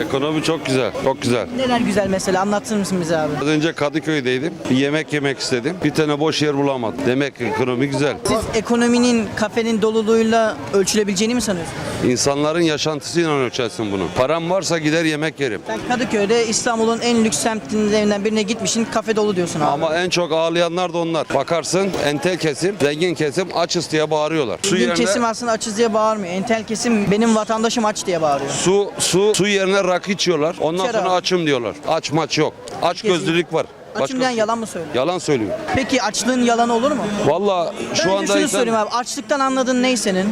Ekonomi çok güzel, çok güzel. Neler güzel mesela anlatır mısın bize abi? Az önce Kadıköy'deydim. Bir yemek yemek istedim. Bir tane boş yer bulamadım. Demek ki ekonomi güzel. Siz ekonominin kafenin doluluğuyla ölçülebileceğini mi sanıyorsunuz? İnsanların yaşantısıyla ölçersin bunu. Param varsa gider yemek yerim. Sen Kadıköy'de İstanbul'un en lüks semtlerinden birine gitmişsin kafe dolu diyorsun abi. Ama en çok ağlayanlar da onlar. Bakarsın entel kesim, zengin kesim açız diye bağırıyorlar. Su yerine, kesim aslında açız diye bağırmıyor. Entel kesim benim vatandaşım aç diye bağırıyor. su, su, su yerine rakı içiyorlar. Ondan İçer sonra abi. açım diyorlar. Aç maç yok. Aç gözlülük var. Açım Başka diyen yalan mı söylüyor? Yalan söylüyor. Peki açlığın yalan olur mu? Valla şu Önce anda şunu insan sorayım abi. Açlıktan anladığın ne senin?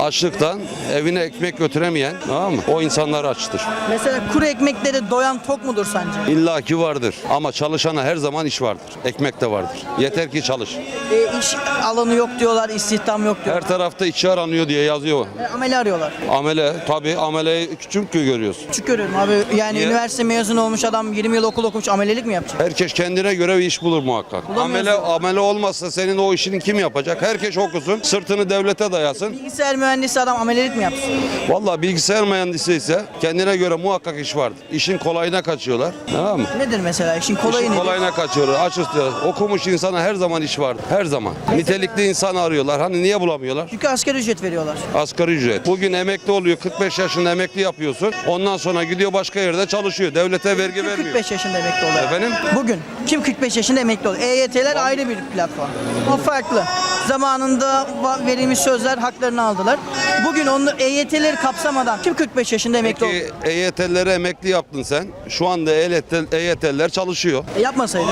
Açlıktan evine ekmek götüremeyen tamam mı? O insanlar açtır. Mesela kuru ekmeklere doyan tok mudur sence? İlla ki vardır ama çalışana her zaman iş vardır. Ekmek de vardır. Yeter ki çalış. E, iş alanı yok diyorlar, istihdam yok diyorlar. Her tarafta işçi aranıyor diye yazıyor. E, ameli arıyorlar. Amele tabii ameleyi küçük görüyorsun. Küçük görüyorum abi. Yani Niye? üniversite mezunu olmuş adam 20 yıl okul okumuş amelelik mi yapacak? Herkes kendine göre bir iş bulur muhakkak. Amele amele olmazsa senin o işini kim yapacak? Herkes okusun, sırtını devlete dayasın. Bilgisayar mühendisi adam amelelik mi yapsın? Vallahi bilgisayar mühendisi ise kendine göre muhakkak iş vardır. İşin kolayına kaçıyorlar. Tamam mı? Nedir mesela? İşin kolayı İşin nedir? kolayına kaçıyorlar. Aç. Okumuş insana her zaman iş vardır. Her zaman. Nitelikli insan arıyorlar. Hani niye bulamıyorlar? Çünkü asgari ücret veriyorlar. Asgari ücret. Bugün emekli oluyor. 45 yaşında emekli yapıyorsun. Ondan sonra gidiyor başka yerde çalışıyor. Devlete vergi Kim vermiyor. 45 yaşında emekli oluyor? Efendim? Bugün kim 45 yaşında emekli oluyor? EYT'ler ayrı bir platform. O farklı. Zamanında verilmiş sözler haklarını aldılar. Bugün onu EYT'leri kapsamadan kim 45 yaşında emekli Peki oldu? EYT'lilere emekli yaptın sen. Şu anda EYT EYT'liler çalışıyor. E, yapmasaydı.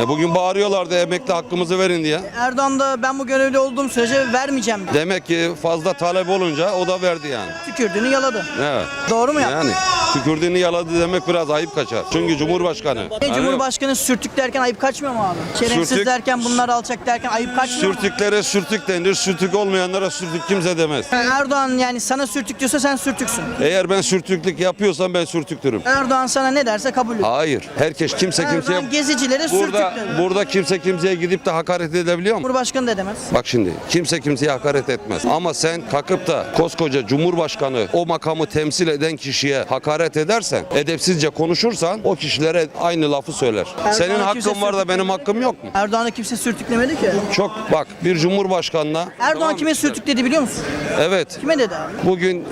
E bugün bağırıyorlardı emekli hakkımızı verin diye. Erdoğan da ben bu görevli olduğum sürece vermeyeceğim dedi. Demek ki fazla talep olunca o da verdi yani. Tükürdüğünü yaladı. Evet. Doğru mu yaptı? Yani tükürdüğünü yaladı demek biraz ayıp kaçar. Çünkü Cumhurbaşkanı. E, Hani Cumhurbaşkanı sürtük derken ayıp kaçmıyor mu abi? Şerefsiz Sürtük- derken bunlar alçak derken ayıp kaçmıyor? Sürtüklere sürtük denir. Sürtük olmayanlara sürtük kimse demez. Erdoğan yani sana sürtük diyorsa sen sürtüksün. Eğer ben sürtüklük yapıyorsam ben sürtüktürüm. Erdoğan sana ne derse kabul et. Hayır. Herkes kimse kimseye Erdoğan gezicilere burada sürtük dedi. burada kimse kimseye gidip de hakaret edebiliyor mu? Cumhurbaşkanı da demez. Bak şimdi kimse kimseye hakaret etmez. Ama sen kalkıp da koskoca Cumhurbaşkanı o makamı temsil eden kişiye hakaret edersen, edepsizce konuşursan o kişilere aynı lafı söyler. Senin kimse hakkın var da sürtük benim hakkım yok mu? Erdoğan'ı kimse sürtüklemedi ki. Çok bak bir Cumhurbaşkanına Erdoğan Tamam kime sürtükledi biliyor musun? Evet. Kime dedi abi? Bugün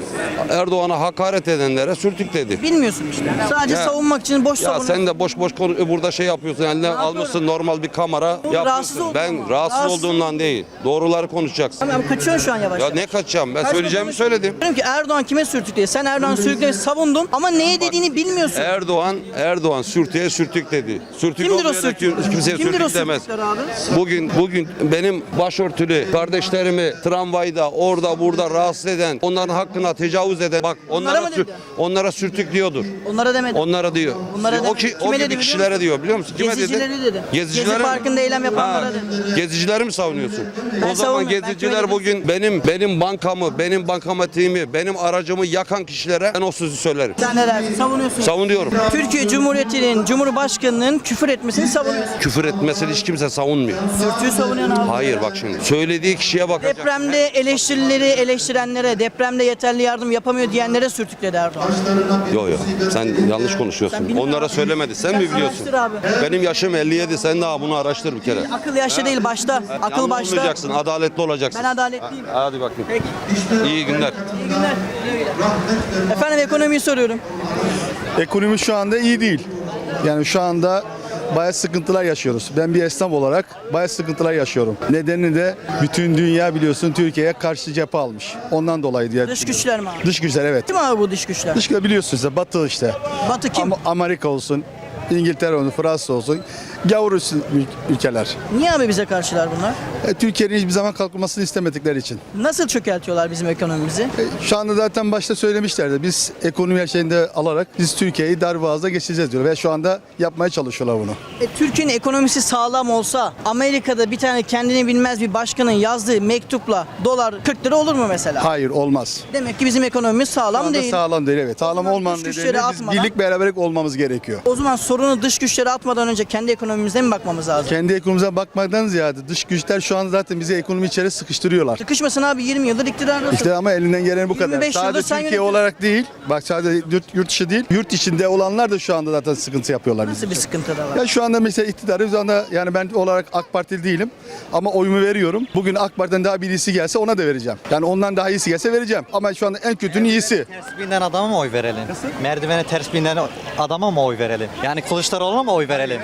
Erdoğan'a hakaret edenlere sürtük dedi. Bilmiyorsun işte. Sadece Ya- savunmak için boş Ya savunuyorsun. sen de boş boş konu burada şey yapıyorsun. Eline almışsın normal bir kamera rahatsız yapıyorsun. oldun Ben rahatsız, Rahatsız olduğundan değil. Doğruları konuşacaksın. Tamam kaçıyorsun şu an yavaş Ya yavaş. ne kaçacağım? Ben Kaçma söyleyeceğimi konuş- söyledim. Diyorum ki Erdoğan kime sürtükledi? Sen Erdoğan sürtüklemeyi savundun ama neye dediğini bilmiyorsun. Erdoğan Erdoğan sürtüye sürtük dedi. Sürtük Kimdir o sürtük? kim- kimseye Kimdir o sürtük demez. sürtükler abi? Bugün bugün benim başörtülü kardeşlerimi tramvayda orada burada rahatsız eden, onların hakkına tecavüz eden bak onlara mı sür- dedi? onlara sürtük diyordur. Onlara demedi. Onlara diyor. Onlara o ki o Kime dedi gibi biliyor kişilere musun? diyor biliyor musun? Kime Gezicileri dedi. Gezicileri Gezi mi? Parkı'nda eylem yapanlara dedi. Gezicileri mi savunuyorsun? Ben o zaman savunmuyorum. Ben kime geziciler dedim? bugün benim benim bankamı, benim bankamatiğimi, benim aracımı yakan kişilere ben o sözü söylerim. Sen ne dersin? Savunuyorsun. Savunuyorum. Türkiye Cumhuriyeti'nin Cumhurbaşkanı'nın küfür etmesini savunuyorsun. Küfür etmesini hiç kimse savunmuyor. Sürtüğü savunuyorsun abi. Hayır bak şimdi. Söylediği kişiye bakacak. Depremde eleştirileri eleştirenlere, depremde yeterli yardım yapamıyor diyenlere sürtükledi Erdoğan. Yok yok. Sen yanlış konuşuyorsun. Sen bilmiyorsun. Onlara söylemedi. Sen Sen mi biliyorsun? araştır abi. Benim yaşım 57. Sen daha bunu araştır bir kere. Akıl yaşta değil başta. Akıl Yanlı başta. olmayacaksın. Adaletli olacaksın. Ben adaletliyim. Ha, Hadi bakayım. Peki. İyi günler. İyi günler. Efendim ekonomiyi soruyorum. Ekonomi şu anda iyi değil. Yani şu anda bayağı sıkıntılar yaşıyoruz. Ben bir esnaf olarak bayağı sıkıntılar yaşıyorum. Nedeni de bütün dünya biliyorsun Türkiye'ye karşı cephe almış. Ondan dolayı diye. Dış güçler mi abi? Dış güçler evet. Kim abi bu dış güçler? Dış güçler biliyorsunuz işte Batı işte. Batı kim? Amerika olsun, İngiltere olsun, Fransa olsun. Gavur ül- ülkeler. Niye abi bize karşılar bunlar? E, Türkiye'nin hiçbir zaman kalkmasını istemedikleri için. Nasıl çökertiyorlar bizim ekonomimizi? E, Şu anda zaten başta söylemişlerdi. Biz ekonomi şeyinde alarak biz Türkiye'yi darboğazda geçeceğiz diyor. Ve şu anda yapmaya çalışıyorlar bunu. E, Türkiye'nin ekonomisi sağlam olsa Amerika'da bir tane kendini bilmez bir başkanın yazdığı mektupla dolar 40 lira olur mu mesela? Hayır olmaz. Demek ki bizim ekonomimiz sağlam değil. sağlam değil evet. Sağlam olmanın dış nedeni güçleri biz atmadan- birlik beraberlik olmamız gerekiyor. O zaman sorunu dış güçlere atmadan önce kendi ekonomimizi ekonomimize mi bakmamız lazım? Kendi ekonomimize bakmaktan ziyade dış güçler şu an zaten bizi ekonomi içeri sıkıştırıyorlar. Sıkışmasın abi 20 yıldır iktidardasın. İşte ama elinden gelen bu kadar. 25 yıldır Sadece Türkiye olarak değil, bak sadece yurt, yurt dışı değil, yurt içinde olanlar da şu anda zaten sıkıntı yapıyorlar. Nasıl bizim bir için. sıkıntı da var? Ya şu anda mesela iktidarı şu anda yani ben olarak AK Partili değilim ama oyumu veriyorum. Bugün AK Parti'den daha birisi gelse ona da vereceğim. Yani ondan daha iyisi gelse vereceğim. Ama şu anda en kötünün iyisi. Ters binen adama mı oy verelim? Merdivene ters binen adama mı oy verelim? Yani Kılıçdaroğlu'na mı oy verelim?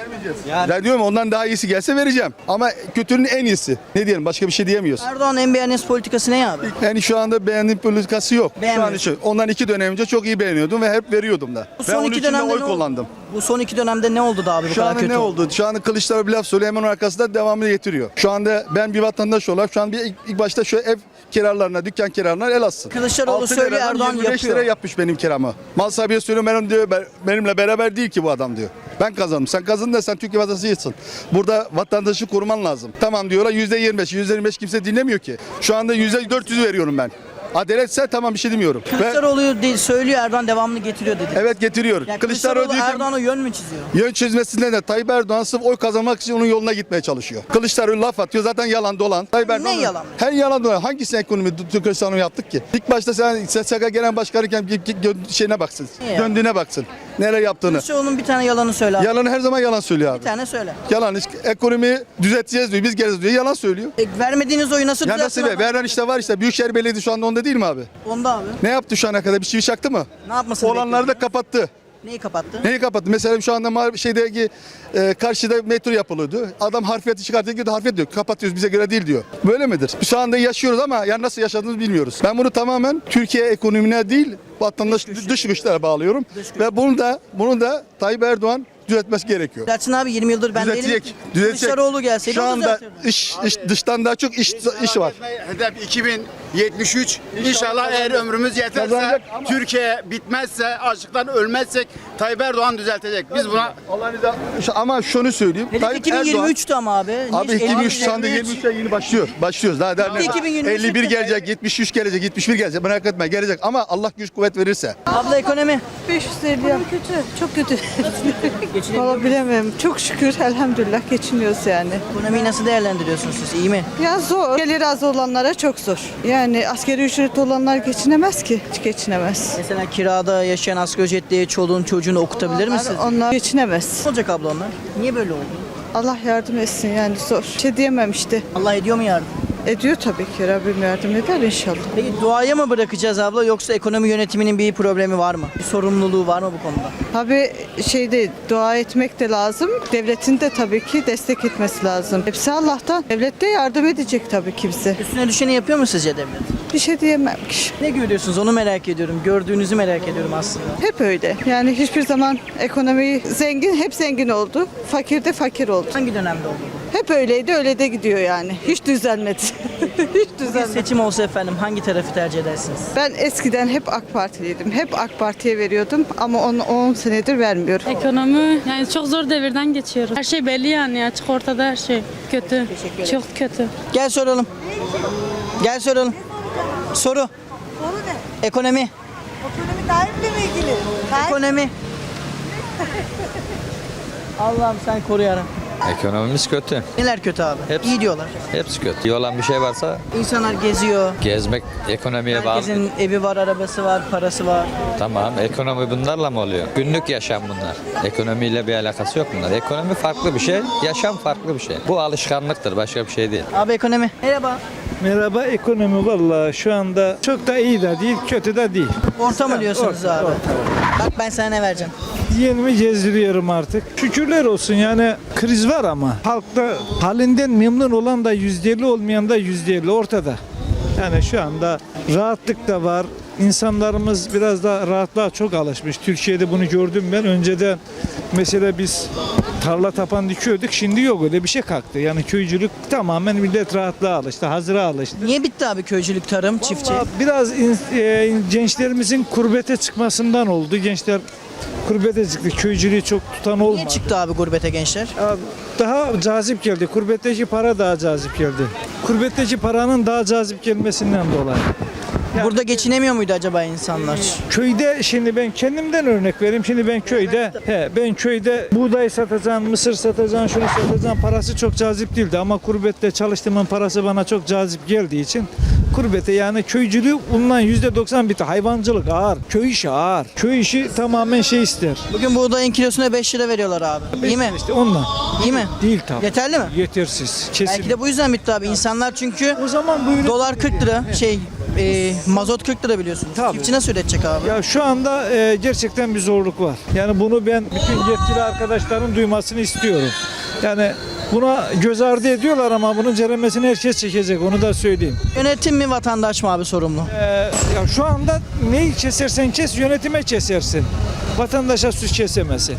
Yani Ben diyorum ondan daha iyisi gelse vereceğim. Ama kötünün en iyisi. Ne diyelim başka bir şey diyemiyoruz. Erdoğan'ın en beğendiğiniz politikası ne abi? Yani şu anda beğendiğim politikası yok. Şu an için. Ondan iki dönem önce çok iyi beğeniyordum ve hep veriyordum da. Bu Ben onun için de dönemde oy ne oldu? kullandım. Bu son iki dönemde ne oldu da abi bu Şu kadar kötü ne oldu? Şu anda Kılıçdaroğlu bir laf söylüyor hemen arkasında devamını getiriyor. Şu anda ben bir vatandaş olarak şu an bir ilk, ilk başta şu ev kiralarına, dükkan kiralarına el atsın. Kılıçdaroğlu söylüyor, Erdoğan 25 yapıyor. lira yapmış benim kiramı. Mal sahibi söylüyor benim diyor ben- benimle beraber değil ki bu adam diyor. Ben kazandım. Sen kazandın da sen Türkiye vatandaşısın. Burada vatandaşı koruman lazım. Tamam diyorlar yüzde 25. Yüzde 25 kimse dinlemiyor ki. Şu anda yüzde 400 veriyorum ben. Adaletse tamam bir şey demiyorum. Ve Kılıçdaroğlu değil, söylüyor Erdoğan devamını getiriyor dedi. evet getiriyor. Yani Kılıçdaroğlu Kılıçdaroğlu diyor ki- Erdoğan'a yön mü çiziyor? Yön çizmesinden de Tayyip Erdoğan sırf oy kazanmak için onun yoluna gitmeye çalışıyor. Kılıçdaroğlu laf atıyor zaten yalan dolan. Tayyip Ne Erdoğan yalan? Her yalan dolan. Hangisini ekonomi Kılıçdaroğlu yaptık ki? İlk başta sen SSK Genel Başkanı'yken git- git gö- şeyine baksın. Ne ya? Döndüğüne baksın. Neler yaptığını. Kılıçdaroğlu'nun bir tane yalanı söyle abi. Yalanı her zaman yalan söylüyor abi. Bir tane söyle. Yalan. Hiç ekonomiyi düzelteceğiz diyor. Biz geleceğiz diyor. Yalan söylüyor. E, vermediğiniz oyu nasıl Ya nasıl be? Veren işte var işte. Büyükşehir Belediyesi şu anda onda değil mi abi? Onda abi. Ne yaptı şu ana kadar? Bir çivi çaktı mı? Ne yapmasını Olanları da bekliyorsun? kapattı. Neyi kapattı? Neyi kapattı? Mesela şu anda şeydeki e, karşıda metro yapılıyordu. Adam harfiyatı çıkartıyor diyor harfiyat diyor. Kapatıyoruz bize göre değil diyor. Böyle midir? Şu anda yaşıyoruz ama ya nasıl yaşadığımızı bilmiyoruz. Ben bunu tamamen Türkiye ekonomine değil vatandaş dış, güçlere bağlıyorum. Ve bunu da bunu da Tayyip Erdoğan düzeltmesi gerekiyor. Düzeltsin abi 20 yıldır ben değilim. Düzeltecek. ki. Düzeltecek. Kılıçdaroğlu gelseydi Şu anda iş, iş dıştan daha çok iş iş var. Hedef 2073. İnşallah eğer ömrümüz yeterse, Kazanacak ama- Türkiye bitmezse, açlıktan ölmezsek Tayyip Erdoğan düzeltecek. Biz buna Ama şunu söyleyeyim. Hedef Tayyip Erdoğan 2023'tü ama abi. Niye Abi hiç 2003 elli- şu anda 23'te yeni başlıyor. Başlıyoruz. Daha ne? 2023 51 gelecek, 73 gelecek, 71 gelecek. Merak etme gelecek ama Allah güç kuvvet verirse. Abla ekonomi. 550 ya. kötü, çok kötü. Valla bilemem. Çok şükür elhamdülillah geçiniyoruz yani. Ekonomiyi nasıl değerlendiriyorsunuz siz? İyi mi? Ya zor. Geliri az olanlara çok zor. Yani askeri ücret olanlar geçinemez ki. Hiç geçinemez. Mesela kirada yaşayan asgari ücretli çoluğun çocuğunu okutabilir Onlar, misiniz? onlar geçinemez. Ne olacak abla onlar? Niye böyle oldu? Allah yardım etsin yani zor. Bir şey diyemem işte. Allah ediyor mu yardım? Ediyor tabii ki. Rabbim yardım eder inşallah. Peki duaya mı bırakacağız abla yoksa ekonomi yönetiminin bir problemi var mı? Bir sorumluluğu var mı bu konuda? Tabii şeyde dua etmek de lazım. Devletin de tabii ki destek etmesi lazım. Hepsi Allah'tan. Devlet de yardım edecek tabii ki bize. Üstüne düşeni yapıyor mu sizce devlet? Bir şey diyemem ki. Ne görüyorsunuz onu merak ediyorum. Gördüğünüzü merak ediyorum aslında. Hep öyle. Yani hiçbir zaman ekonomi zengin hep zengin oldu. Fakir de fakir oldu. Hangi dönemde oldu? Hep öyleydi öyle de gidiyor yani. Hiç düzelmedi. Hiç Bir düzelmedi. seçim olsa efendim hangi tarafı tercih edersiniz? Ben eskiden hep AK Partiliydim. Hep AK Parti'ye veriyordum ama 10 10 senedir vermiyorum. Ekonomi yani çok zor devirden geçiyoruz. Her şey belli yani açık ortada her şey kötü. Çok kötü. Gel soralım. Gel soralım. Soru. Soru ne? Ekonomi. Ekonomi tarifle mi ilgili? Tarif Ekonomi. Allah'ım sen koru yarabbim. Ekonomimiz kötü. Neler kötü abi? Hepsi. İyi diyorlar. Hepsi kötü. İyi olan bir şey varsa İnsanlar geziyor. gezmek ekonomiye bağlı. Herkesin evi var, arabası var, parası var. Tamam. Ekonomi bunlarla mı oluyor? Günlük yaşam bunlar. Ekonomiyle bir alakası yok bunlar. Ekonomi farklı bir şey, yaşam farklı bir şey. Bu alışkanlıktır, başka bir şey değil. Abi ekonomi. Merhaba. Merhaba ekonomi valla şu anda çok da iyi de değil kötü de değil. Orta mı diyorsunuz Orta, abi? orta. Bak ben sana ne vereceğim. Yenimi gezdiriyorum artık. Şükürler olsun yani kriz var ama halkta halinden memnun olan da %50 olmayan da %50 ortada. Yani şu anda rahatlık da var. İnsanlarımız biraz da rahatlığa çok alışmış. Türkiye'de bunu gördüm ben. Önceden mesela biz tarla tapan dikiyorduk. Şimdi yok öyle bir şey kalktı. Yani köycülük tamamen millet rahatlığa alıştı. Hazıra alıştı. Niye bitti abi köycülük, tarım, çiftçi? Vallahi Biraz in- e, gençlerimizin kurbete çıkmasından oldu. Gençler kurbete çıktı. Köycülüğü çok tutan Niye olmadı. çıktı abi gurbete gençler? Daha cazip geldi. Kurbetteki para daha cazip geldi. Kurbetteki paranın daha cazip gelmesinden dolayı. Burada geçinemiyor muydu acaba insanlar? Köyde şimdi ben kendimden örnek vereyim. Şimdi ben köyde he ben köyde buğday satacağım, mısır satacağım, şunu satacağım. Parası çok cazip değildi ama kurbette çalıştığımın parası bana çok cazip geldiği için kurbete yani köycülüğü bundan %90 bitti. Hayvancılık ağır, köy işi ağır. Köy işi tamamen şey ister. Bugün buğdayın kilosuna 5 lira veriyorlar abi. İyi mi? İşte ondan. İyi mi? Değil tabii. Yeterli mi? Yetersiz. Kesin. Belki de bu yüzden bitti abi. İnsanlar çünkü O zaman buyurun. dolar 40 lira şey e, mazot 40 lira biliyorsunuz. Tabii. Çiftçi nasıl üretecek abi? Ya şu anda e, gerçekten bir zorluk var. Yani bunu ben bütün yetkili arkadaşların duymasını istiyorum. Yani buna göz ardı ediyorlar ama bunun ceremesini herkes çekecek onu da söyleyeyim. Yönetim mi vatandaş mı abi sorumlu? Ee, ya şu anda neyi kesersen kes yönetime kesersin. Vatandaşa suç kesemezsin.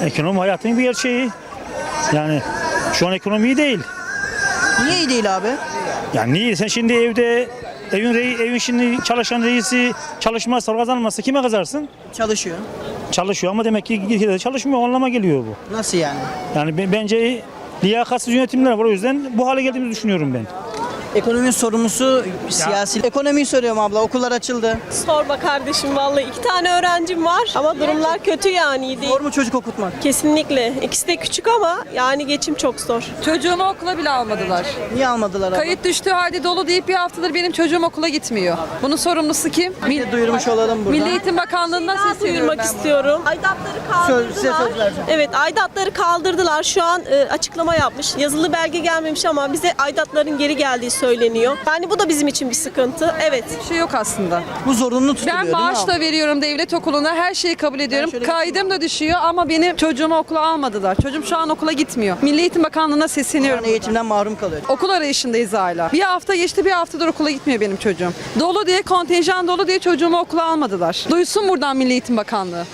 Ekonomi hayatın bir gerçeği. Yani şu an ekonomi iyi değil. Niye iyi değil abi? Yani niye? Sen şimdi evde evin rei, evin şimdi çalışan reisi çalışmazsa kazanmazsa kime kazarsın? Çalışıyor. Çalışıyor ama demek ki gitgide çalışmıyor. Anlama geliyor bu. Nasıl yani? Yani be- bence liyakatsız yönetimler var. O yüzden bu hale geldiğimizi düşünüyorum ben. Ekonominin sorumlusu siyasi. Ekonomiyi soruyorum abla. Okullar açıldı. Sorma kardeşim vallahi iki tane öğrencim var ama durumlar kötü yani iyi değil. Zor mu çocuk okutmak? Kesinlikle. İkisi de küçük ama yani geçim çok zor. Çocuğumu okula bile almadılar. Niye almadılar abla? Kayıt düştüğü halde dolu deyip bir haftadır benim çocuğum okula gitmiyor. Bunun sorumlusu kim? Bir de duyurmuş olalım burada. Milli Eğitim Bakanlığı'ndan Daha sesleniyorum duyurmak bunu. istiyorum. Size kaldırdılar. söz vereceğim. Evet aidatları kaldırdılar. Şu an e, açıklama yapmış. Yazılı belge gelmemiş ama bize aidatların geri geldiği söyleniyor. Yani bu da bizim için bir sıkıntı. Evet. Bir şey yok aslında. Bu zorunlu tutuluyor Ben da veriyorum devlet okuluna. Her şeyi kabul ediyorum. şey Kaydım da düşüyor ama benim çocuğumu okula almadılar. Çocuğum şu an okula gitmiyor. Milli Eğitim Bakanlığı'na sesleniyorum. Yani eğitimden mahrum kalıyor. Okul arayışındayız hala. Bir hafta geçti bir haftadır okula gitmiyor benim çocuğum. Dolu diye kontenjan dolu diye çocuğumu okula almadılar. Duysun buradan Milli Eğitim Bakanlığı.